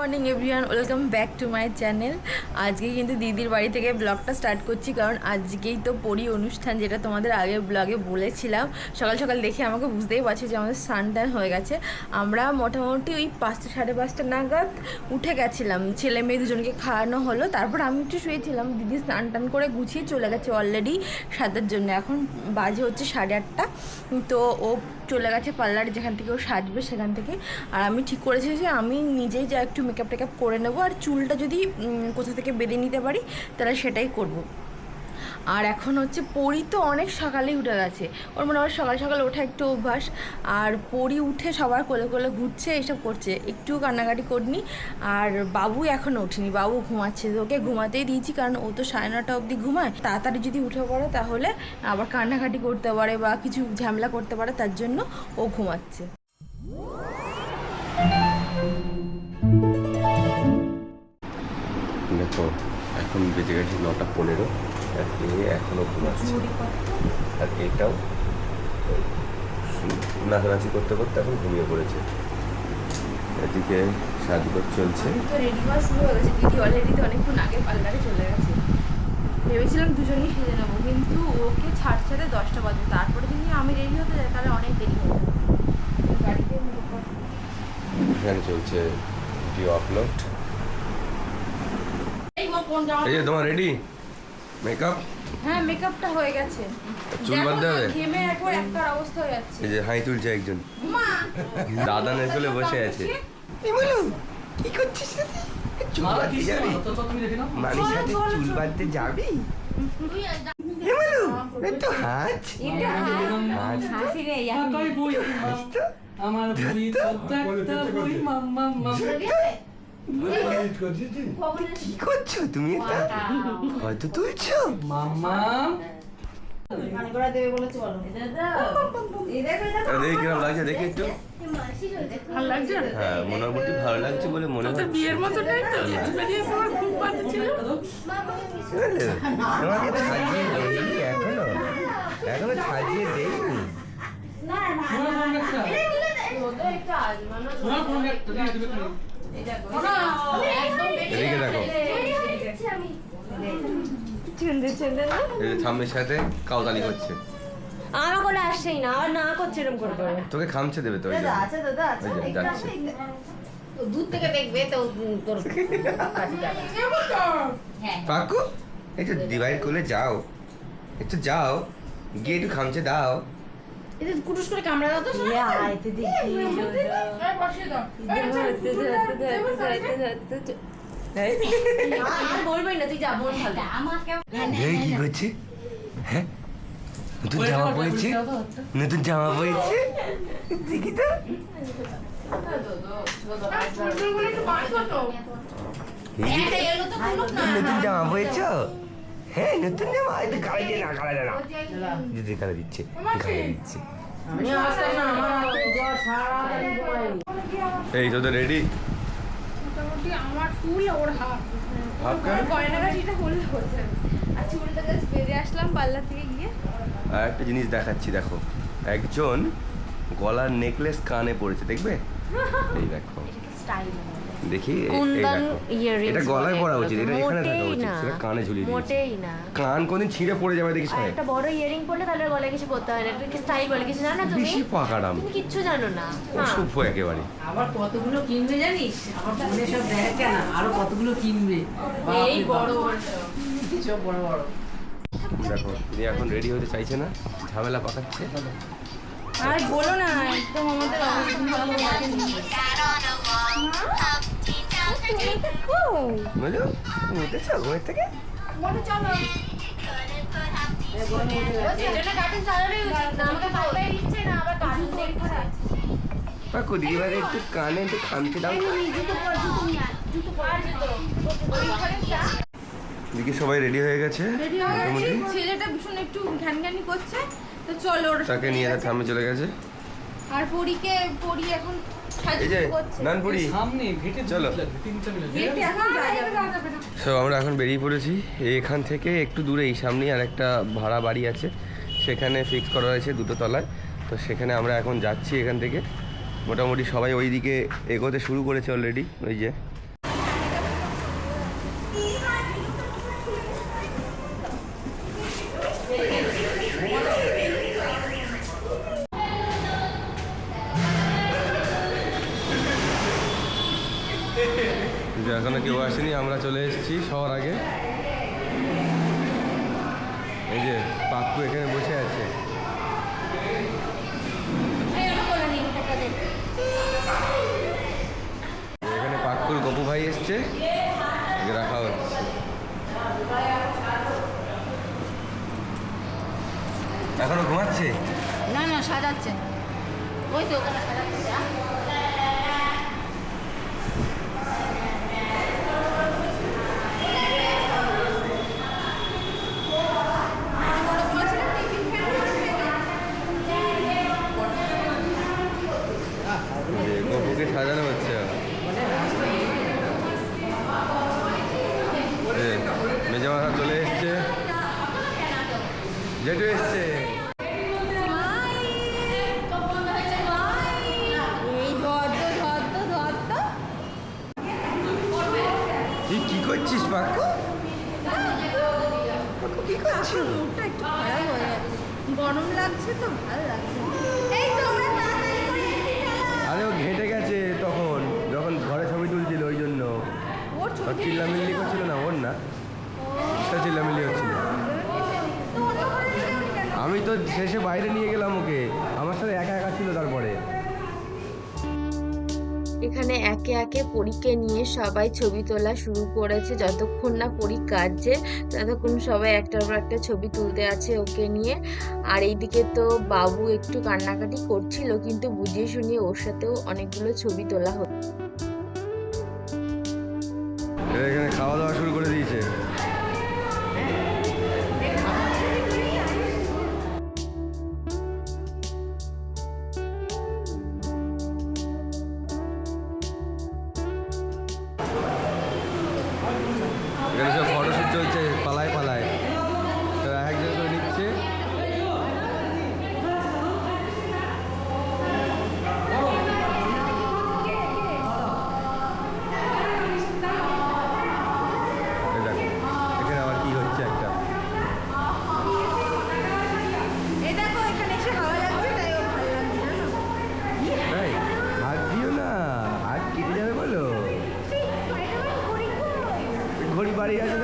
Morning everyone welcome back to my channel আজকে কিন্তু দিদির বাড়ি থেকে ব্লগটা স্টার্ট করছি, কারণ আজকেই তো পরি অনুষ্ঠান যেটা তোমাদের আগে ব্লগে বলেছিলাম। সকাল সকাল দেখে আমাকে বুঝতেই পারছি যে আমাদের স্নান টান হয়ে গেছে। আমরা মোটামুটি ওই পাঁচটা, সাড়ে পাঁচটা নাগাদ উঠে গেছিলাম। ছেলে মেয়ে দুজনকে খাওয়ানো হলো, তারপর আমি একটু শুয়েছিলাম। দিদি স্নান টান করে গুছিয়ে চলে গেছে অলরেডি সাজার জন্য। এখন বাজে হচ্ছে সাড়ে আটটা। তো ও চলে গেছে পার্লারে যেখান থেকে ও সাজবে সেখান থেকে আর আমি ঠিক করেছি যে আমি নিজেই যা একটু মেকআপ টেকআপ করে নেব, আর চুলটা যদি কোথা থেকে বেঁধে নিতে পারি, তাহলে সেটাই করব। আর এখন হচ্ছে পরি তো অনেক সকালেই উঠে গেছে। ওর মনে হয় সকাল সকাল ওঠা একটু অভ্যাস। আর পরি উঠে সবার কোলে কোলে ঘুরছে, এসব করছে। একটু কান্নাকাটি করিনি। আর বাবু এখনও ওঠেনি। বাবু ঘুমাচ্ছে। ওকে ঘুমাতেই দিয়েছি কারণ ও তো সাড়ে নটা অবধি ঘুমায়। তাড়াতাড়ি যদি উঠে পড়ে তাহলে আবার কান্নাকাটি করতে পারে বা কিছু ঝামেলা করতে পারে, তার জন্য ও ঘুমাচ্ছে। দেখো, এখন বেজে গেছে নটা পনেরো। এ এখনও ঘুমাচ্ছে। আর এটাও নাচানাচি করতে করতে এখন ঘুমিয়ে পড়েছে। এদিকে সাজগোজ চলছে। তো রেডি হওয়া শুরু হয়ে গেছে। দিদি অলরেডি তো অনেকক্ষণ আগে পার্লারে চলে গেছে। ভেবেছিলাম দুজনেই সেজে নেব কিন্তু ওকে ছাড় ছাড়ে দশটা বাজবে তারপরে যদি আমি রেডি হতে যাই তাহলে অনেক দেরি হয়ে যাবে। গাড়িতে এখানে চলছে ভিডিও আপলোড এই তোমার রেডি মেকআপ হ্যাঁ মেকআপটা হয়ে গেছে। চুল বাঁধতে হবে? ঘেমে একবার একটা অবস্থা হয়ে যাচ্ছে। এই যে হাই তুলছে একজন। মা! দাদা নেকলে বসে আছে। চুল বাঁধতে যাবি মামির সাথে চুল বাঁধতে যাবি? একটু হাঁচ হাঁচ হাসি রে তো আমার বই কত বই মাম্মা মাম্মা কি করছ তুমি এটা হয়তো তুলছো আর দেখি একটু হ্যাঁ মোটামুটি ভালো লাগছে বলে মনে হচ্ছে বিয়ের মতো? তোমাকে সাজিয়ে দেইনি এখনও এখনও কোন এদিকে দেখো সাথে কাউতালি করছে আসছেই না আবার না করছে করে তোকে খামছে দেবে দূর থেকে দেখবে তো তোর যাও। একটু যাও, গিয়ে একটু খামছে দাও। এটা কুটুস করে কামড়া দাও তো আইতে দেখি আর বলবেন না তুই যা বোন ভালো আমাকে এই কি করছে হ্যাঁ নতুন জামা পরেছে নতুন জামা পরেছে দেখি তো নতুন জামা পরেছ হ্যাঁ নতুন জামা এটা দিয়ে না দিদি দিচ্ছে গাড়ি দিচ্ছে এই তোদের রেডি মোটামুটি আমার ফুল ওর হাফ হাফ গয়নাগাটিটা হলে হচ্ছে আর চুলটা জাস্ট বেঁধে আসলাম পার্লার থেকে গিয়ে আর একটা জিনিস দেখাচ্ছি দেখো। একজন গলার নেকলেস কানে পড়েছে দেখবে? এই দেখো। কুন্দন দেখো। ইয়ারিংস এটা গলায় পরা উচিত এটা এখানে থাকা উচিত সেটা কানে ঝুলিয়ে মোটেই না। কান কোনদিন ছিঁড়ে পড়ে যাবে দেখিস না একটা বড় ইয়ারিং পরলে তাহলে গলায় কিছু করতে হয় না একটা স্টাইল বলে কিছু জানো না তুমি? বেশি পাকারাম তুমি কিচ্ছু জানো না। অসভ্য একেবারে। আবার কতগুলো কিনবে জানিস? আমার ফোনে সব দেখে না আরও কতগুলো কিনবে? এই বড় বড় সব। বড় বড়। দেখো তিনি এখন রেডি হতে চাইছে না? ঝামেলা পাকাচ্ছে? আর বলো না একদম আমাদের অবস্থা ভালো বলো উঠেছ ঘুমের থেকে? এজন্য কার্টুন চালানোই উচিত না আমাকে পাল্টাই দিচ্ছে না আবার কার্টুন দেখছে পাকু দিদিবারে একটু কানে একটু খামচে দাও। সবাই রেডি হয়ে গেছে? ছেলেটা ভীষণ একটু ঘ্যানঘ্যানি করছে তো চলো তাকে নিয়ে থামে চলে গেছে। আর পরীকে পরি এখন সামনে আমরা এখন বেরিয়ে পড়েছি। এখান থেকে একটু দূরে এই সামনেই আর একটা ভাড়া বাড়ি আছে। সেখানে ফিক্স করা হয়েছে দুটো তলায়। তো সেখানে আমরা এখন যাচ্ছি এখান থেকে। মোটামুটি সবাই ওইদিকে এগোতে শুরু করেছে অলরেডি ওই যে। আসেনি আমরা চলে এসেছি সবার আগে। এই যে পাপ্পু এখানে বসে আছে। এখানে পাক্কুর গপু ভাই এসছে। রাখা হচ্ছে। এখনও ঘুমাচ্ছে? না না, সাজাচ্ছে। ওই তো ওখানে সাজাচ্ছে শেষে বাইরে নিয়ে গেলাম ওকে। আমার সাথে একা একা ছিল তারপরে। এখানে একে একে পরীকে নিয়ে সবাই ছবি তোলা শুরু করেছে। যতক্ষণ না পরী কাটছে ততক্ষণ সবাই একটার পর একটা ছবি তুলতে আছে ওকে নিয়ে। আর এইদিকে তো বাবু একটু কান্নাকাটি করছিল, কিন্তু বুঝিয়ে শুনিয়ে ওর সাথেও অনেকগুলো ছবি তোলা হচ্ছে। Maria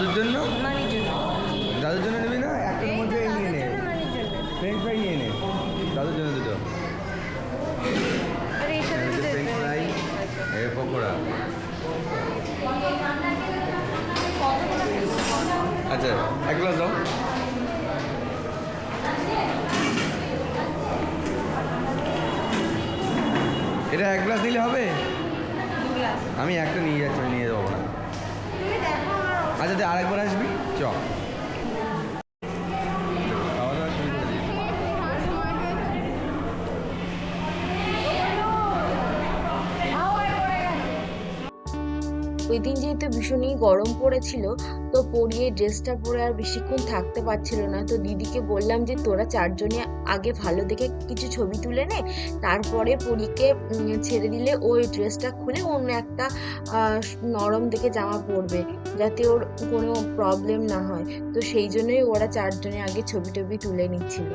দাদুর জন্য? দাদুর জন্য নিবি না? একটার মধ্যে নিয়ে নে। ফ্রেঞ্চ ফ্রাই নিয়ে নে। দাদুর জন্য দুটো। ফ্রেঞ্চ ফ্রাই এ পকোড়া। আচ্ছা এক গ্লাস দাও। এটা এক গ্লাস নিলে হবে? আমি একটা নিয়ে যাচ্ছি নিয়ে যাব না। আচ্ছা তুই আরেকবার আসবি? চ। ওই দিন যেহেতু ভীষণই গরম পড়েছিল, তো পরিয়ে ড্রেসটা পরে আর বেশিক্ষণ থাকতে পারছিল না। তো দিদিকে বললাম যে, তোরা চারজনে আগে ভালো দেখে কিছু ছবি তুলে নে, তারপরে পরীকে ছেড়ে দিলে ওই ড্রেসটা খুলে অন্য একটা নরম দেখে জামা পরবে, যাতে ওর কোনো প্রবলেম না হয়। তো সেই জন্যই ওরা চারজনে আগে ছবি টবি তুলে নিচ্ছিল।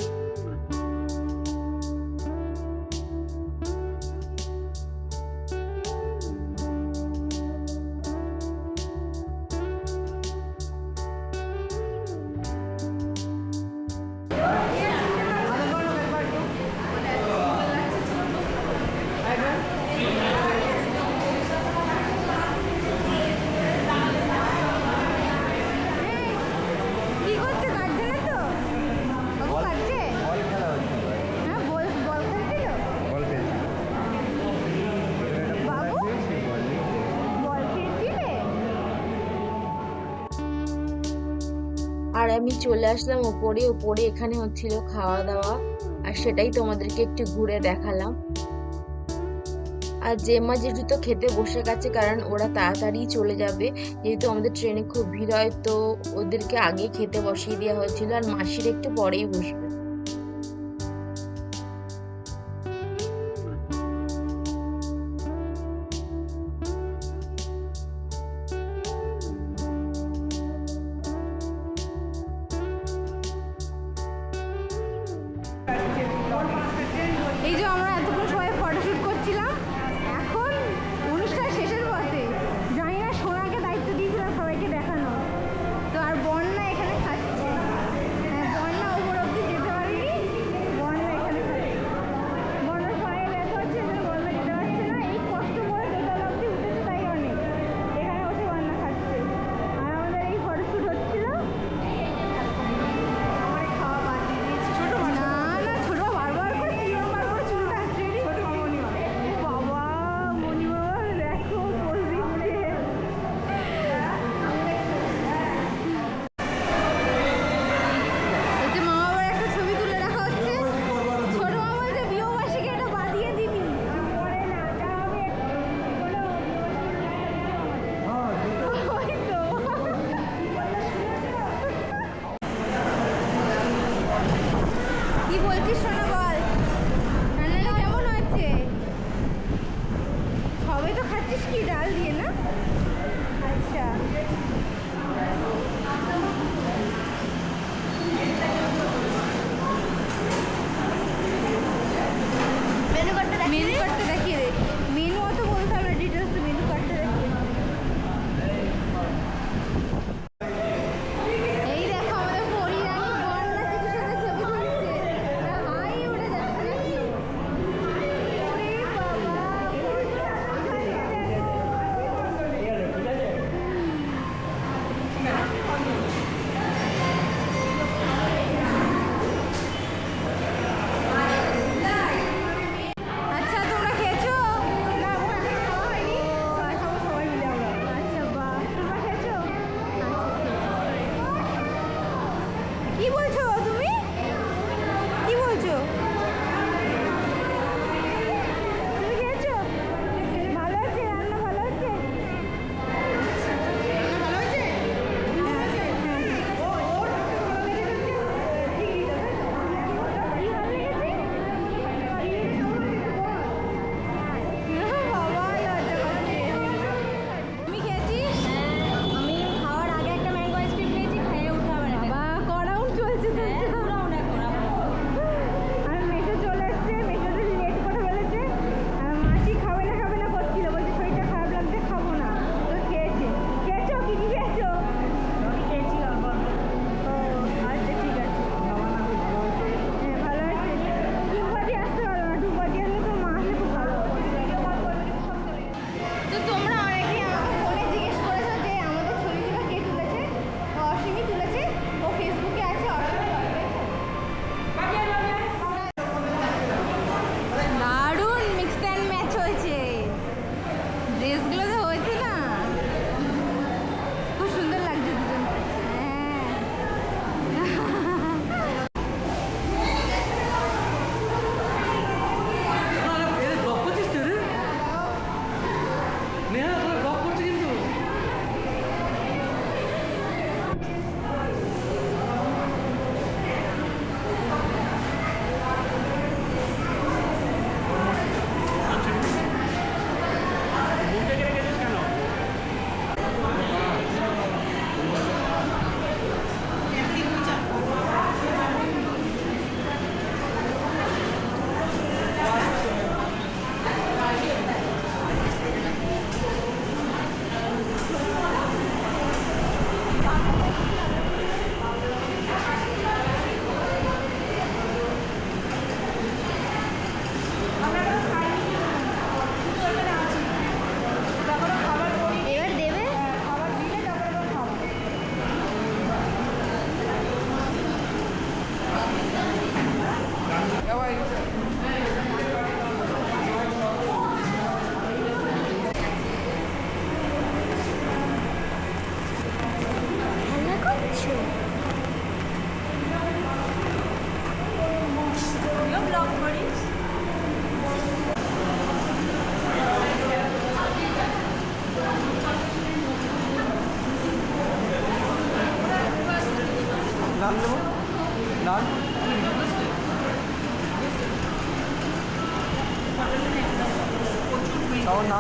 আর আমি চলে আসলাম ওপরে ওপরে এখানে হচ্ছিল খাওয়া দাওয়া আর সেটাই তোমাদেরকে একটু ঘুরে দেখালাম। আর জেমা জেঠু তো খেতে বসে গেছে, কারণ ওরা তাড়াতাড়ি চলে যাবে। যেহেতু আমাদের ট্রেনে খুব ভিড় হয়, তো ওদেরকে আগে খেতে বসিয়ে দেওয়া হয়েছিল, আর মাসির একটু পরেই বসবে।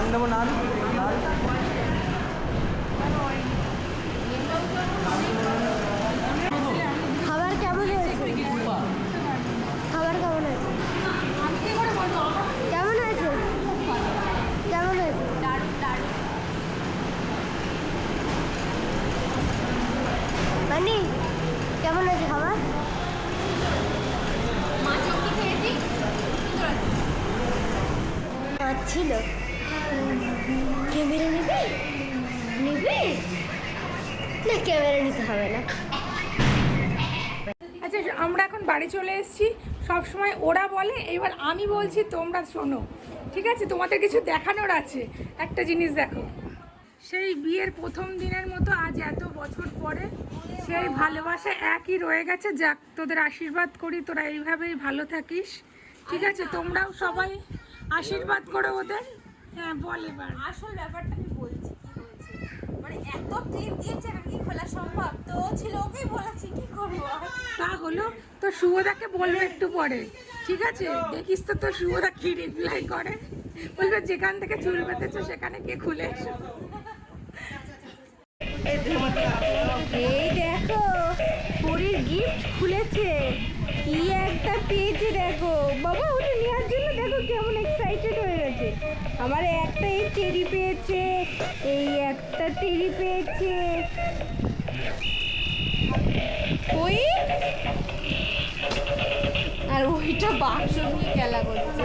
নান দেবো নান খাবার কেমন হয়েছে? খাবার কেমন হয়েছে? কেমন হয়েছে? কেমন হয়েছে? মানে কেমন হয়েছে খাবার? মাছ ছিল। ক্যামেরা নেবে? নেবে? না ক্যামেরা নিতে হবে না। আচ্ছা আমরা এখন বাড়ি চলে এসেছি। সবসময় ওরা বলে, এবার আমি বলছি, তোমরা শোনো। ঠিক আছে? তোমাদের কিছু দেখানোর আছে। একটা জিনিস দেখো। সেই বিয়ের প্রথম দিনের মতো আজ এত বছর পরে সেই ভালোবাসা একই রয়ে গেছে। যাক, তোদের আশীর্বাদ করি, তোরা এইভাবেই ভালো থাকিস। ঠিক আছে? তোমরাও সবাই আশীর্বাদ করো ওদের। হ্যাঁ বল এবার আসল ব্যাপারটা আমি বলছি কি হয়েছে মানে এত ক্লিপ দিয়েছে কি খোলা সম্ভব? তো ও ছিল ওকেই বলেছি কি করব? তা হলো তো শুভদাকে বলব একটু পরে ঠিক আছে? দেখিস তো তোর শুভদা কি রিপ্লাই করে। বলবে যেখান থেকে চুল বেঁধেছো সেখানে কে খুলে এসো। এই দেখো পরীর গিফট খুলেছে। কি একটা পেয়েছে দেখো। বাবা ওটা নেওয়ার জন্য এক্সাইটেড হয়ে গেছে। আমার একটা এই টেরি পেয়েছে, এই একটা টেরি পেয়েছে। ওই? আর ওইটা বাক্স নিয়ে খেলা করছে।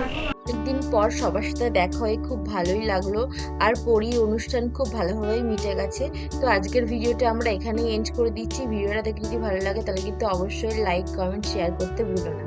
একদিন পর সবার সাথে দেখা হয়ে খুব ভালোই লাগল, আর পরীর অনুষ্ঠান খুব ভালোভাবেই মিটে গেছে। তো আজকের ভিডিওটা আমরা এখানেই এন্ড করে দিচ্ছি। ভিডিওটা দেখে যদি ভালো লাগে, তাহলে কিন্তু অবশ্যই লাইক কমেন্ট শেয়ার করতে ভুলো না।